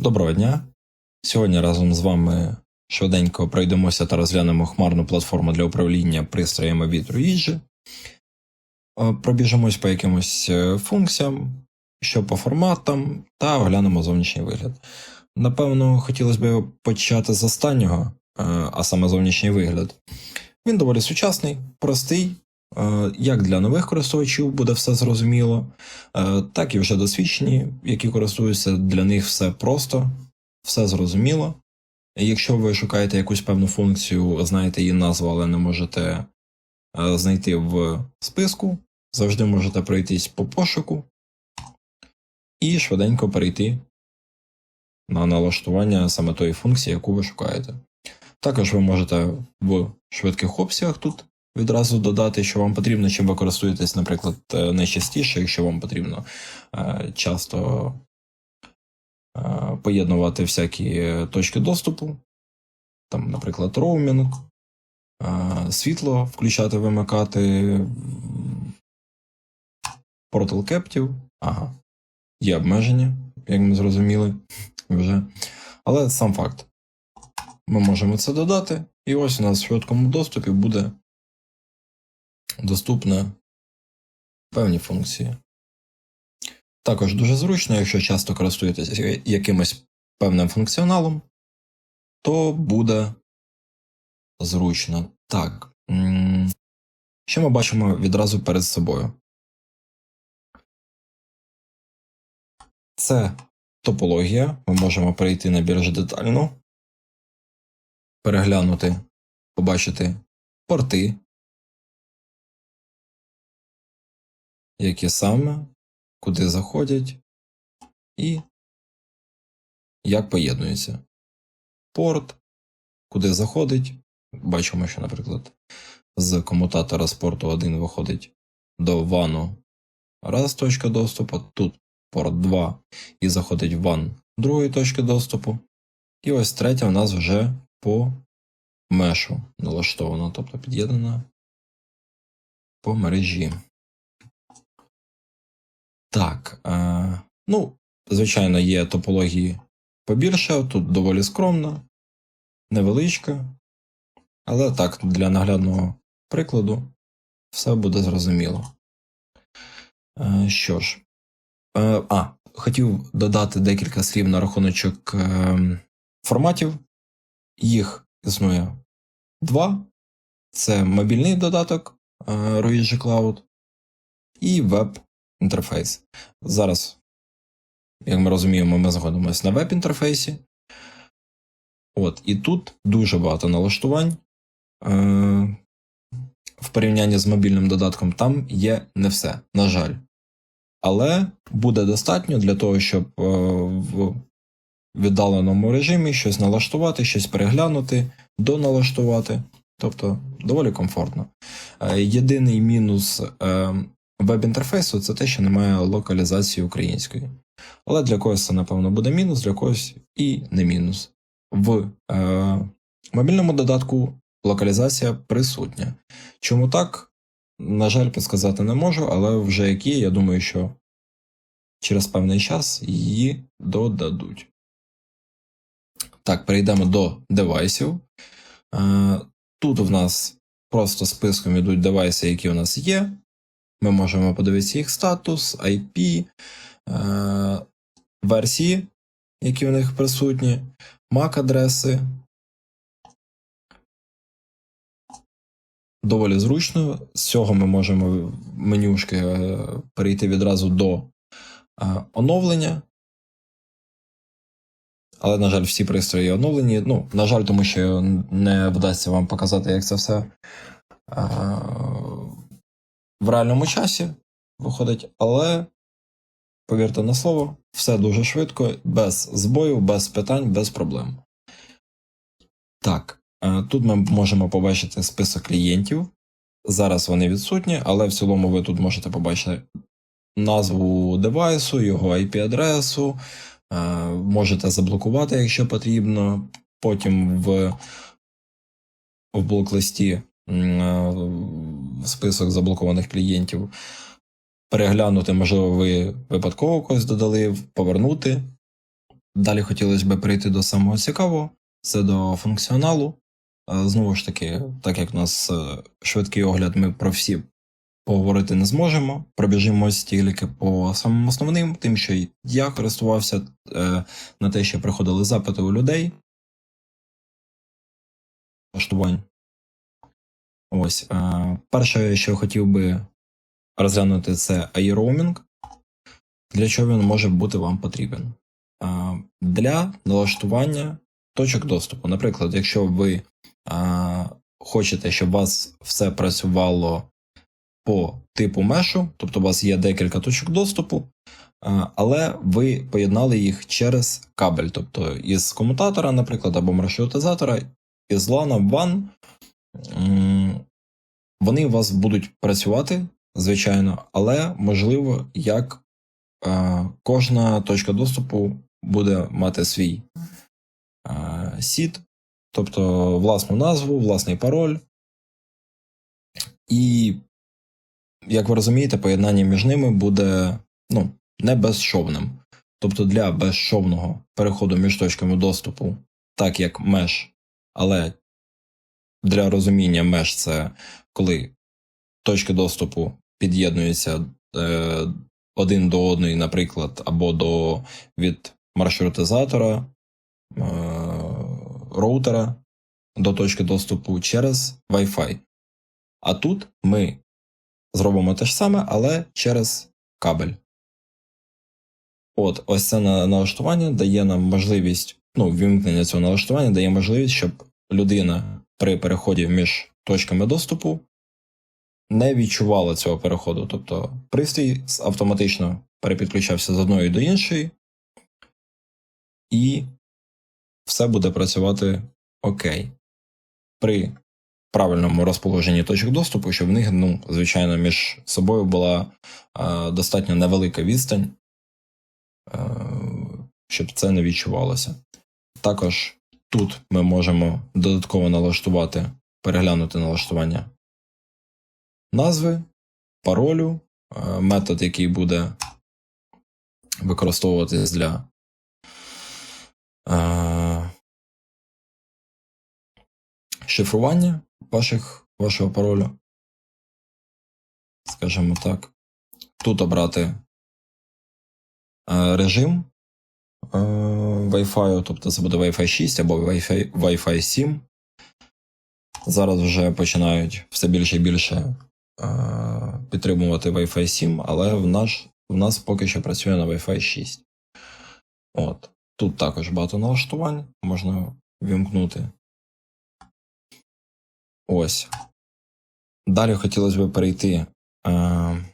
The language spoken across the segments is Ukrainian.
Доброго дня! Сьогодні разом з вами швиденько пройдемося та розглянемо хмарну платформу для управління пристроями вітру їжі. Е, Пробіжимось по якимось е, функціям, що по форматам, та оглянемо зовнішній вигляд. Напевно, хотілося б почати з останнього, е, а саме зовнішній вигляд. Він доволі сучасний, простий. Е, Як для нових користувачів буде все зрозуміло, е, так і вже досвідчені, які користуються, для них все просто, все зрозуміло. Якщо ви шукаєте якусь певну функцію, знаєте її назву, але не можете е, знайти в списку, завжди можете пройтись по пошуку і швиденько перейти на налаштування саме тої функції, яку ви шукаєте. Також ви можете в швидких опціях тут відразу додати, що вам потрібно, чим ви користуєтесь, наприклад, е, найчастіше, якщо вам потрібно е, часто е, поєднувати всякі точки доступу, там, наприклад, роумінг, світло включати, вимикати, портал кептів. Ага, є обмеження, як ми зрозуміли вже. Але сам факт. Ми можемо це додати, і ось у нас в швидкому доступі буде доступно певні функції. Також дуже зручно, якщо часто користуєтеся якимось певним функціоналом, то буде зручно. Так. Що ми бачимо відразу перед собою? Це топологія. Ми можемо перейти на більш детально, переглянути, побачити порти, які саме, куди заходять, і як поєднуються. Порт, куди заходить. Бачимо, що, наприклад, з комутатора з порту 1 виходить до вану раз точка доступу, тут порт 2 і заходить в ван другої точки доступу. І ось третя у нас вже по мешу налаштована, тобто під'єднана по мережі. Так, е, ну, звичайно, є топології побільше, тут доволі скромна, невеличка, але так, для наглядного прикладу все буде зрозуміло. Е, що ж, е, а, хотів додати декілька слів на рахуночок е, форматів. Їх існує два: це мобільний додаток е, Roigi Cloud і веб-інтерфейс. Зараз, як ми розуміємо, ми знаходимося на веб-інтерфейсі. От, і тут дуже багато налаштувань. Е, в порівнянні з мобільним додатком там є не все, на жаль. Але буде достатньо для того, щоб е, в віддаленому режимі щось налаштувати, щось переглянути, доналаштувати. Тобто доволі комфортно. Е, Єдиний мінус е, веб-інтерфейсу це те, що немає локалізації української. Але для когось це, напевно, буде мінус, для когось і не мінус. В е, мобільному додатку локалізація присутня. Чому так? На жаль, підсказати не можу, але вже як є, я думаю, що через певний час її додадуть. Так, перейдемо до девайсів. Е, Тут в нас просто списком йдуть девайси, які у нас є. Ми можемо подивитися їх статус, IP, е, версії, які в них присутні, MAC-адреси. Доволі зручно. З цього ми можемо менюшки е, перейти відразу до е, оновлення. Але, на жаль, всі пристрої оновлені. Ну, на жаль, тому що не вдасться вам показати, як це все е, в реальному часі виходить. Але, повірте на слово, все дуже швидко, без збоїв, без питань, без проблем. Так, е, тут ми можемо побачити список клієнтів. Зараз вони відсутні, але в цілому ви тут можете побачити назву девайсу, його IP-адресу. Е, Можете заблокувати, якщо потрібно. Потім в, в блок-листі список заблокованих клієнтів. Переглянути, можливо, ви випадково когось додали, повернути Далі хотілося б перейти до самого цікавого, це до функціоналу. Е, Знову ж таки, так як у нас е, швидкий огляд, ми про всі поговорити не зможемо. Пробіжимось тільки по самим основним, тим, що я користувався е, на те, що приходили запити у людей. Влаштувань. Ось. Е, перше, що хотів би розглянути, це iRoaming. Для чого він може бути вам потрібен? Е, для налаштування точок доступу. Наприклад, якщо ви е, хочете, щоб у вас все працювало по типу мешу, тобто у вас є декілька точок доступу, е, але ви поєднали їх через кабель, тобто із комутатора, наприклад, або маршрутизатора, із LAN в WAN, вони у вас будуть працювати, звичайно, але можливо, як е, кожна точка доступу буде мати свій е, сід, тобто власну назву, власний пароль. І, як ви розумієте, поєднання між ними буде ну, не безшовним. Тобто для безшовного переходу між точками доступу, так як меж, але для розуміння меж це коли точки доступу під'єднуються е, один до одної, наприклад, або до від маршрутизатора, е, роутера до точки доступу через Wi-Fi. А тут ми зробимо те ж саме, але через кабель. От, ось це налаштування дає нам можливість, ну, вимкнення цього налаштування дає можливість, щоб людина при переході між точками доступу не відчувала цього переходу. Тобто пристрій автоматично перепідключався з одної до іншої, і все буде працювати окей. При правильному розположенні точок доступу, щоб в них, ну, звичайно, між собою була е, достатньо невелика відстань, е, щоб це не відчувалося. Також тут ми можемо додатково налаштувати, переглянути налаштування назви, паролю, е, метод, який буде використовуватись для е, шифрування ваших, вашого паролю. Скажімо так. Тут обрати е, режим Wi-Fi, тобто це буде Wi-Fi 6 або Wi-Fi, Wi-Fi 7. Зараз вже починають все більше і більше е, підтримувати Wi-Fi 7, але в, наш, в нас поки що працює на Wi-Fi 6. От. Тут також багато налаштувань, можна вімкнути. Ось. Далі хотілося б перейти е,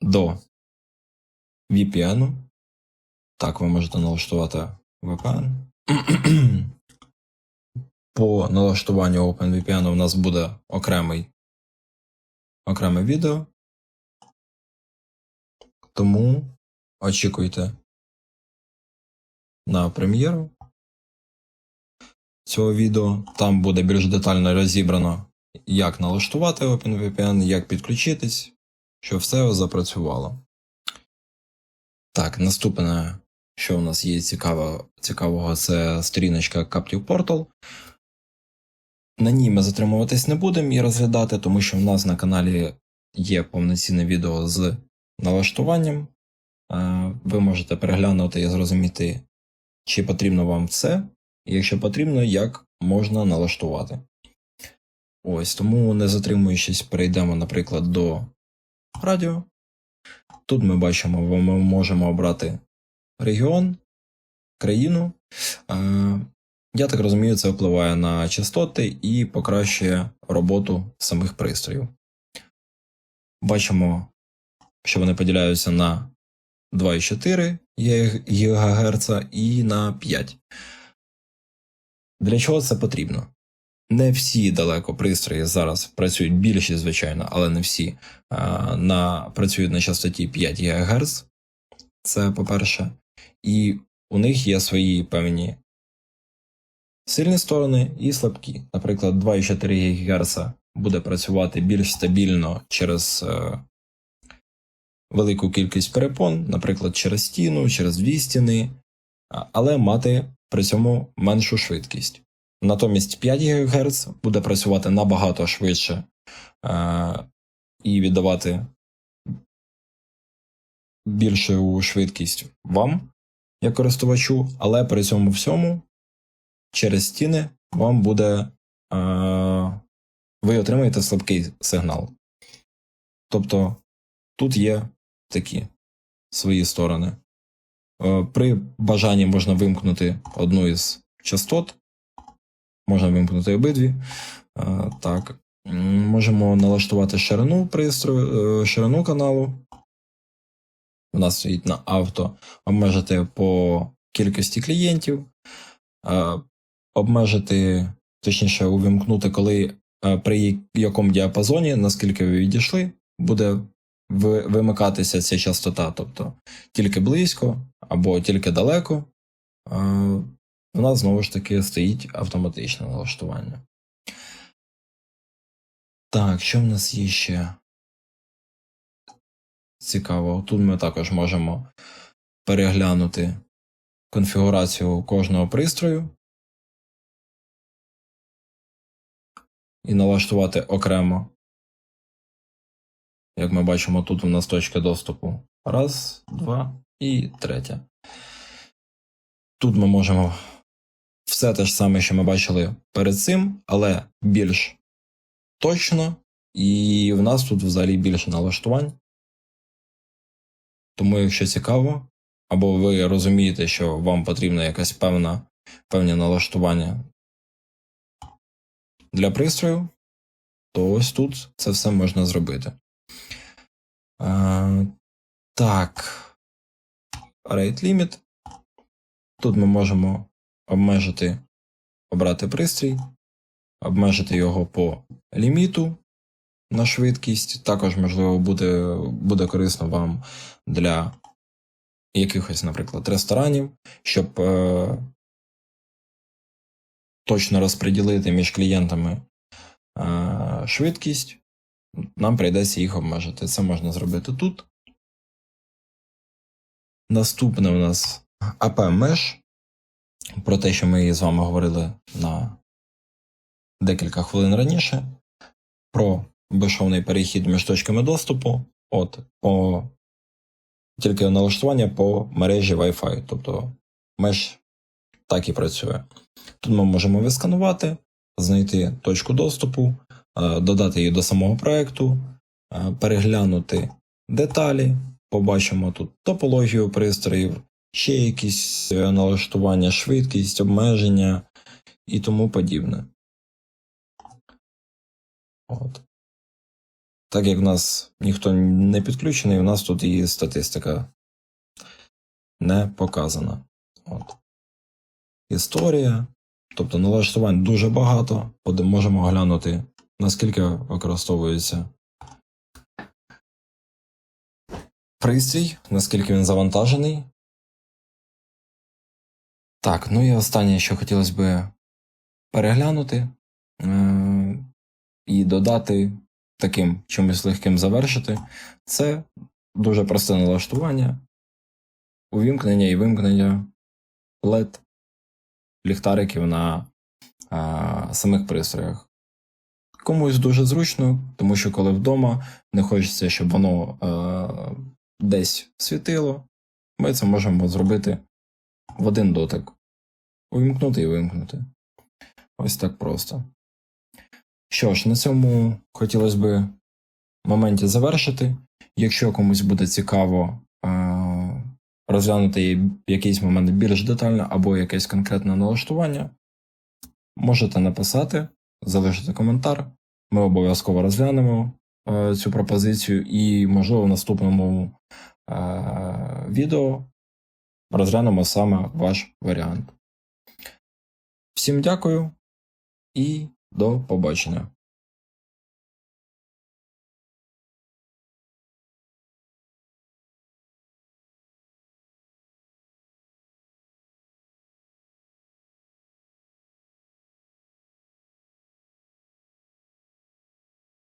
до VPN. Так, ви можете налаштувати VPN. По налаштуванню OpenVPN у нас буде окремий, окреме відео. Тому очікуйте на прем'єру цього відео. Там буде більш детально розібрано, як налаштувати OpenVPN, як підключитись, щоб все запрацювало. Так, наступне, що у нас є цікаво, цікавого, це сторіночка Captive Portal. На ній ми затримуватись не будемо і розглядати, тому що в нас на каналі є повноцінне відео з налаштуванням. Е, Ви можете переглянути і зрозуміти, чи потрібно вам це, і якщо потрібно, як можна налаштувати. Ось тому, не затримуючись, перейдемо, наприклад, до радіо. Тут ми бачимо, ми можемо обрати регіон, країну. Я так розумію, це впливає на частоти і покращує роботу самих пристроїв. Бачимо, що вони поділяються на 2,4 ГГц і на 5. Для чого це потрібно? Не всі далеко пристрої зараз працюють більшість, звичайно, але не всі на, працюють на частоті 5 ГГц. Це по-перше. І у них є свої певні сильні сторони і слабкі. Наприклад, 2,4 ГГц буде працювати більш стабільно через е, велику кількість перепон, наприклад, через стіну, через дві стіни. але мати при цьому меншу швидкість. Натомість 5 ГГц буде працювати набагато швидше е, і віддавати більшу швидкість вам, як користувачу, але при цьому всьому через стіни вам буде. Е, ви отримаєте слабкий сигнал. Тобто тут є такі свої сторони. Е, При бажанні можна вимкнути одну із частот, можна вимкнути обидві. Е, Так. Можемо налаштувати ширину пристрою, е, ширину каналу. У нас стоїть на авто, обмежити по кількості клієнтів, е, обмежити, точніше, увімкнути, коли е, при якому діапазоні, наскільки ви відійшли, буде вимикатися ця частота, тобто тільки близько або тільки далеко. е, У нас знову ж таки стоїть автоматичне налаштування. Так, що в нас є ще? Цікаво. Тут ми також можемо переглянути конфігурацію кожного пристрою і налаштувати окремо. Як ми бачимо, тут у нас точки доступу. Раз, два і третя. Тут ми можемо все те ж саме, що ми бачили перед цим, але більш точно, і в нас тут взагалі більше налаштувань. Тому, якщо цікаво, або ви розумієте, що вам потрібна якась певна певні налаштування для пристрою, то ось тут це все можна зробити. Е, так. Rate limit. Тут ми можемо обмежити, обрати пристрій, обмежити його по ліміту на швидкість. Також, можливо, буде, буде корисно вам для якихось, наприклад, ресторанів, щоб е, точно розподілити між клієнтами е, швидкість, нам прийдеться їх обмежити. Це можна зробити тут. Наступне у нас AP Mesh, про те, що ми з вами говорили на декілька хвилин раніше, про безшовний перехід між точками доступу, от, по тільки налаштування по мережі Wi-Fi, тобто Mesh так і працює. Тут ми можемо відсканувати, знайти точку доступу, е, додати її до самого проекту, е, переглянути деталі, побачимо тут топологію пристроїв, ще якісь е, налаштування, швидкість, обмеження і тому подібне. От. Так як в нас ніхто не підключений, у нас тут і статистика не показана. От. Історія. Тобто налаштувань дуже багато. Можемо глянути, наскільки використовується пристрій, наскільки він завантажений. Так, ну і останнє, що хотілося би переглянути е- і додати таким чимось легким завершити, це дуже просте налаштування, увімкнення і вимкнення LED ліхтариків на а, самих пристроях. Комусь дуже зручно, тому що коли вдома не хочеться, щоб воно е, десь світило, ми це можемо зробити в один дотик. Увімкнути і вимкнути. Ось так просто. Що ж, на цьому хотілося б моменті завершити. Якщо комусь буде цікаво е, розглянути якийсь момент більш детально або якесь конкретне налаштування, можете написати, залишити коментар. Ми обов'язково розглянемо е, цю пропозицію і, можливо, в наступному е, відео розглянемо саме ваш варіант. Всім дякую і до побачення.